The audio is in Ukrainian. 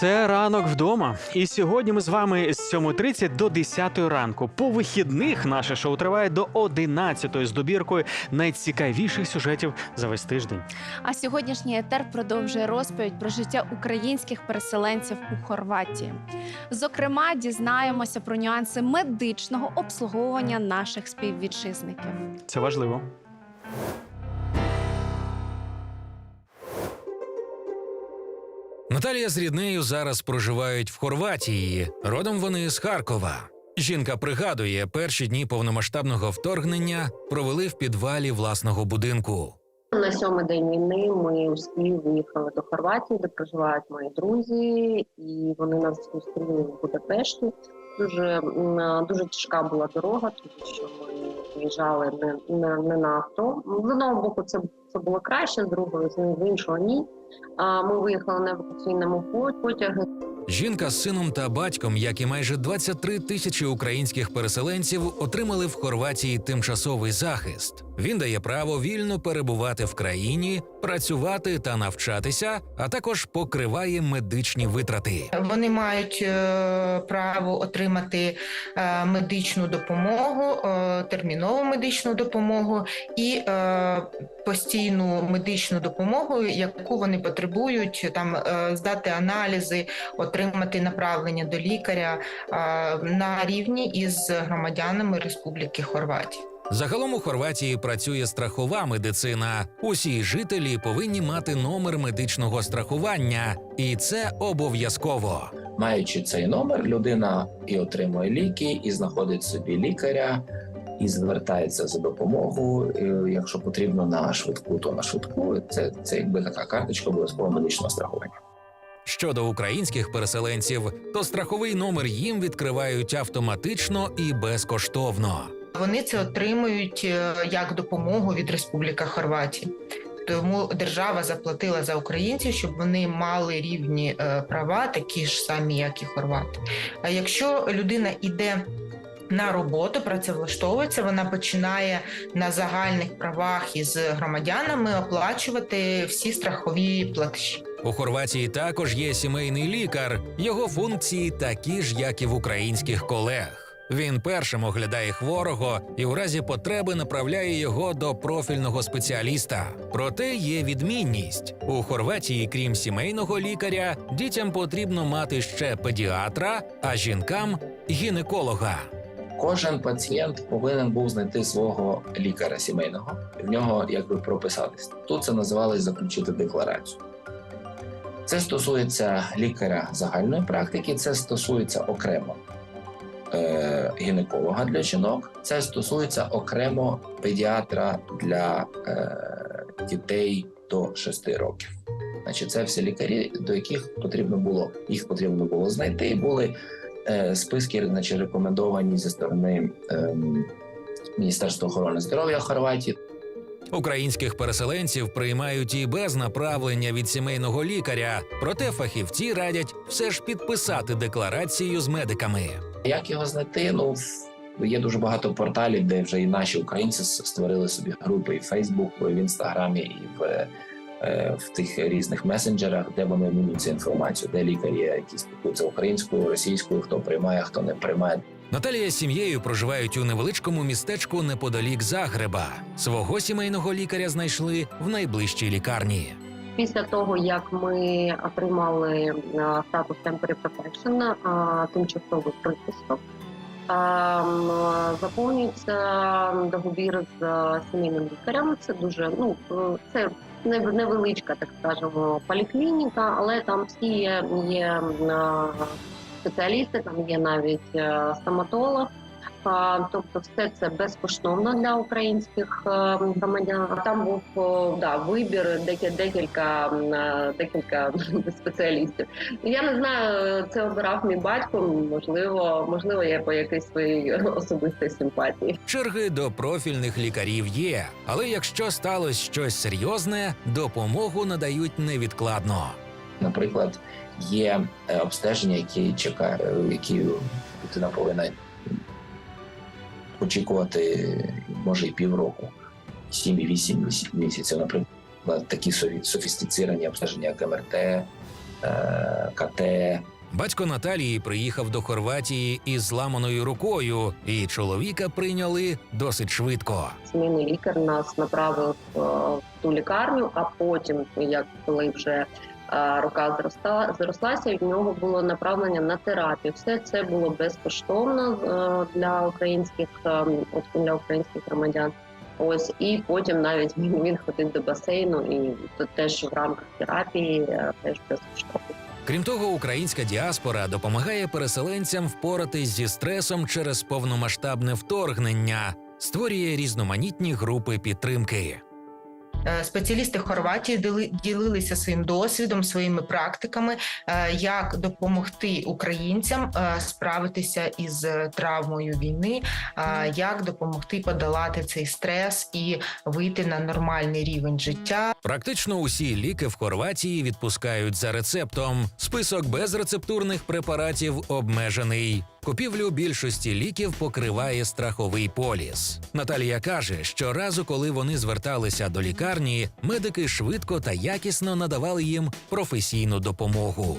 Це ранок вдома. І сьогодні ми з вами з 7.30 до 10 ранку. По вихідних наше шоу триває до 11 з добіркою найцікавіших сюжетів за весь тиждень. А сьогоднішній етер продовжує розповідь про життя українських переселенців у Хорватії. Зокрема, дізнаємося про нюанси медичного обслуговування наших співвітчизників. Це важливо. Наталія з ріднею зараз проживають в Хорватії. Родом вони з Харкова. Жінка пригадує, перші дні повномасштабного вторгнення провели в підвалі власного будинку. На сьомий день війни ми всі виїхали до Хорватії, де проживають мої друзі, і вони нас зустріли в Будапешті. Дуже дуже тяжка була дорога, тому що ми виїжджали не, не, не на авто. З одного боку, це, це було краще, з другого з іншого ні. А ми виїхали на евакуаційному потягу. Жінка з сином та батьком, як і майже 23 тисячі українських переселенців, отримали в Хорватії тимчасовий захист. Він дає право вільно перебувати в країні, працювати та навчатися, а також покриває медичні витрати. Вони мають е, право отримати е, медичну допомогу, е, термінову медичну допомогу і постійну медичну допомогу, яку вони потребують, там здати аналізи, отримати направлення до лікаря на рівні із громадянами Республіки Хорватія. Загалом у Хорватії працює страхова медицина. Усі жителі повинні мати номер медичного страхування, і це обов'язково. Маючи цей номер, людина і отримує ліки, і знаходить собі лікаря, і звертається за допомогою. Якщо потрібно на швидку, то на швидку. Це, це якби така карточка обов'язково медичного страхування. Щодо українських переселенців, то страховий номер їм відкривають автоматично і безкоштовно. Вони це отримують е, як допомогу від Республіки Хорватії. Тому держава заплатила за українців, щоб вони мали рівні е, права, такі ж самі, як і хорвати. А якщо людина йде на роботу, працевлаштовується, вона починає на загальних правах із громадянами оплачувати всі страхові платежі. У Хорватії також є сімейний лікар. Його функції такі ж, як і в українських колег. Він першим оглядає хворого і у разі потреби направляє його до профільного спеціаліста. Проте є відмінність у Хорватії, крім сімейного лікаря, дітям потрібно мати ще педіатра, а жінкам гінеколога. Кожен пацієнт повинен був знайти свого лікаря сімейного, в нього якби прописатись. Тут це називалось заключити декларацію. Це стосується лікаря загальної практики, це стосується окремо е, гінеколога для жінок, це стосується окремо педіатра для е, дітей до 6 років. Значить, це всі лікарі, до яких потрібно було їх потрібно було знайти. Були е, списки, значить, рекомендовані зі сторони ем, Міністерства охорони здоров'я Хорватії. Українських переселенців приймають і без направлення від сімейного лікаря, проте фахівці радять все ж підписати декларацію з медиками. Як його знайти? Ну є дуже багато порталів, де вже і наші українці створили собі групи і в Facebook, і в Інстаграмі, і в, е, в тих різних месенджерах, де вони міняють цю інформацію, де лікарі, які спілкуються українською, російською, хто приймає, хто не приймає. Наталія з сім'єю проживають у невеличкому містечку неподалік Загреба. Свого сімейного лікаря знайшли в найближчій лікарні. Після того, як ми отримали е, статус Temporary Protection, е, тимчасовий прихисток, е, заповнюється договір з е, сімейним лікарем. Це дуже ну це нев- невеличка, так скажемо, поліклініка, але там всі є, спеціалісти, там є навіть стоматолог. Тобто, все це безкоштовно для українських е, громадян. Там був да, вибір декілька е, декілька спеціалістів. Я не знаю, це обирав мій батько. Можливо, можливо, я по якійсь своїй особистій симпатії. Черги до профільних лікарів є, але якщо сталося щось серйозне, допомогу надають невідкладно. Наприклад, є е, обстеження, які чекає, е, які дитина повинна очікувати може і півроку, 7-8 місяців, наприклад, такі софістицировані обстеження, як МРТ, е, КТ. Батько Наталії приїхав до Хорватії із зламаною рукою, і чоловіка прийняли досить швидко. Сімейний лікар нас направив е, в ту лікарню, а потім, як коли вже рука зроста, зрослася, і в нього було направлення на терапію. Все це було безкоштовно е, для українських е, для українських громадян. Ось і потім навіть він, ходив до басейну, і то теж в рамках терапії е, теж безкоштовно. Крім того, українська діаспора допомагає переселенцям впоратись зі стресом через повномасштабне вторгнення, створює різноманітні групи підтримки. Е, Спеціалісти Хорватії діли- ділилися своїм досвідом, своїми практиками, е, як допомогти українцям е, справитися із травмою війни, як допомогти подолати цей стрес і вийти на нормальний рівень життя. Практично усі ліки в Хорватії відпускають за рецептом. Список безрецептурних препаратів обмежений. Купівлю більшості ліків покриває страховий поліс. Наталія каже, що разу, коли вони зверталися до лікарні, медики швидко та якісно надавали їм професійну допомогу.